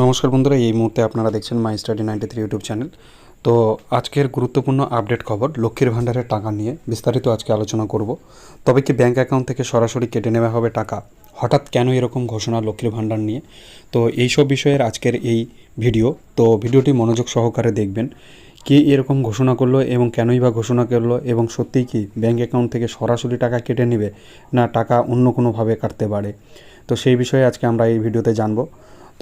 নমস্কার বন্ধুরা, এই মুহূর্তে আপনারা দেখছেন my study ninety three YouTube channel তো আজকের গুরুত্বপূর্ণ আপডেট খবর, লক্ষ্মীর ভাণ্ডারের টাকা নিয়ে। বিস্তারিত আজকে আলোচনা করব। তবে কি ব্যাংক অ্যাকাউন্ট থেকে সরাসরি কেটে নেওয়া হবে টাকা? হঠাৎ কেন এরকম ঘোষণা লক্ষ্মীর ভাণ্ডার নিয়ে? তো এই সব বিষয়ের আজকের এই ভিডিও তো ভিডিওটি মনোযোগ সহকারে দেখবেন, কি এরকম ঘোষণা করল এবং কেনই বা ঘোষণা করল এবং সত্যিই কি ব্যাঙ্ক অ্যাকাউন্ট থেকে সরাসরি টাকা কেটে নেবে না টাকা অন্য কোনোভাবে কাটতে পারে? তো সেই বিষয়ে আজকে আমরা এই ভিডিওতে জানব।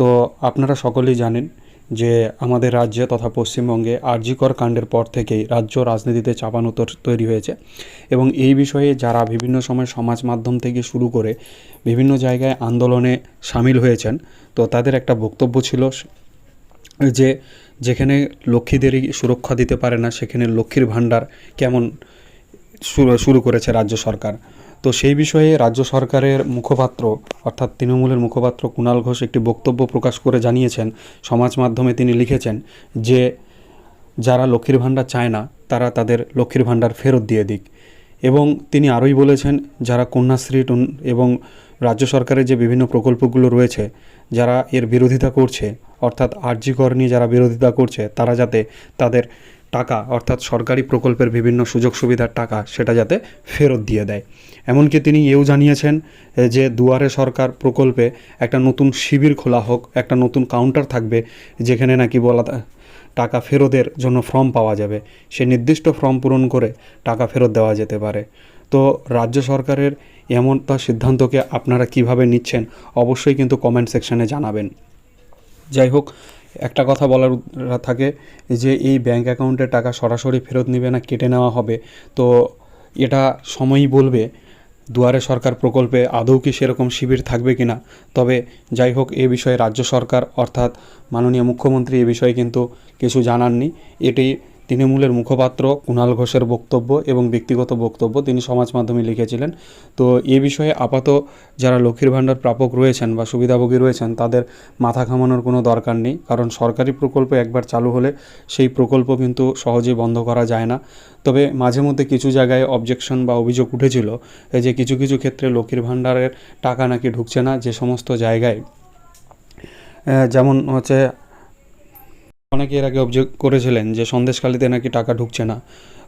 তো আপনারা সকলেই জানেন যে আমাদের রাজ্যে তথা পশ্চিমবঙ্গে আরজিকর কাণ্ডের পর থেকেই রাজ্য রাজনীতিতে চাপানো তর- হয়েছে এবং এই বিষয়ে যারা বিভিন্ন সময় সমাজ মাধ্যম থেকে শুরু করে বিভিন্ন জায়গায় আন্দোলনে সামিল হয়েছেন, তো তাদের একটা বক্তব্য ছিল যে যেখানে লক্ষ্মীদেরই সুরক্ষা দিতে পারে না, সেখানে লক্ষ্মীর ভাণ্ডার কেমন শুরু করেছে রাজ্য সরকার। তো সেই বিষয়ে রাজ্য সরকারের মুখপাত্র, অর্থাৎ তৃণমূলের মুখপাত্র কুণাল ঘোষ একটি বক্তব্য প্রকাশ করে জানিয়েছেন, সমাজ মাধ্যমে তিনি লিখেছেন যে, যারা লক্ষ্মীর ভাণ্ডার চায় না, তারা তাদের লক্ষ্মীর ভাণ্ডার ফেরত দিয়ে দিক। এবং তিনি আরোই বলেছেন, যারা কন্যাশ্রী এবং রাজ্য সরকারের যে বিভিন্ন প্রকল্পগুলো রয়েছে, যারা এর বিরোধিতা করছে, অর্থাৎ আরজি কর নিয়ে যারা বিরোধিতা করছে, তারা যাতে তাদের টাকা, অর্থাৎ সরকারি প্রকল্পের বিভিন্ন সুযোগ সুবিধার টাকা সেটা যাতে ফেরত দিয়ে দেয়। এমনকি তিনি এও জানিয়েছেন যে দুয়ারে সরকার প্রকল্পে একটা নতুন শিবির খোলা হোক, একটা নতুন কাউন্টার থাকবে, যেখানে নাকি বলা টাকা ফেরতের জন্য ফর্ম পাওয়া যাবে। সে নির্দিষ্ট ফর্ম পূরণ করে টাকা ফেরত দেওয়া যেতে পারে। তো রাজ্য সরকারের এমনটা সিদ্ধান্তকে আপনারা কীভাবে নিচ্ছেন, অবশ্যই কিন্তু কমেন্ট সেকশানে জানাবেন। যাই হোক একটা কথা বলার থাকে যে এই ব্যাংক অ্যাকাউন্টে টাকা সরাসরি ফেরত নেবে না, কেটে নেওয়া হবে, তো এটা সময়ই বলবে, দুয়ারে সরকার প্রকল্পে আদৌ কি সেরকম শিবির থাকবে কি না তবে যাই হোক, এ বিষয়ে রাজ্য সরকার অর্থাৎ মাননীয় মুখ্যমন্ত্রী এ বিষয়ে কিন্তু কিছু জানাননি, এটি তৃণমূলের মুখপাত্র কুণাল ঘোষের বক্তব্য এবং ব্যক্তিগত বক্তব্য তিনি সমাজ মাধ্যমে লিখেছিলেন। তো এ বিষয়ে আপাত যারা লক্ষ্মীর ভাণ্ডার প্রাপক রয়েছেন বা সুবিধাভোগী রয়েছেন, তাদের মাথা ঘামানোর কোনো দরকার নেই। কারণ সরকারি প্রকল্প একবার চালু হলে সেই প্রকল্প কিন্তু সহজেই বন্ধ করা যায় না। তবে মাঝে মধ্যে কিছু জায়গায় অবজেকশন বা অভিযোগ উঠেছিল যে কিছু কিছু ক্ষেত্রে লক্ষ্মীর ভাণ্ডারের টাকা নাকি ঢুকছে না যে সমস্ত জায়গায়। যেমন হচ্ছে অনেকে এর আগে অভিযোগ করেছিলেন যে সন্দেশখালিতে নাকি টাকা ঢুকছে না।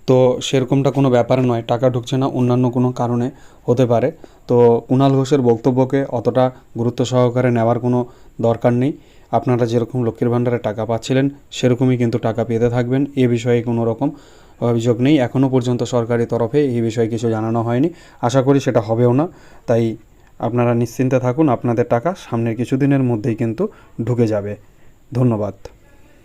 তো সেরকমটা কোনো ব্যাপার নয়, টাকা ঢুকছে না, অন্যান্য কোনো কারণে হতে পারে। তো কুণাল ঘোষের বক্তব্যকে অতটা গুরুত্ব সহকারে নেওয়ার কোনো দরকার নেই। আপনারা যেরকম লক্ষ্মীর ভাণ্ডারে টাকা পাচ্ছিলেন, সেরকমই কিন্তু টাকা পেতে থাকবেন। এ বিষয়ে কোনো রকম অভিযোগ নেই। এখনও পর্যন্ত সরকারি তরফে এই বিষয়ে কিছু জানানো হয়নি। আশা করি সেটা হবেও না। তাই আপনারা নিশ্চিন্তে থাকুন, আপনাদের টাকা সামনের কিছুদিনের মধ্যেই কিন্তু ঢুকে যাবে। ধন্যবাদ।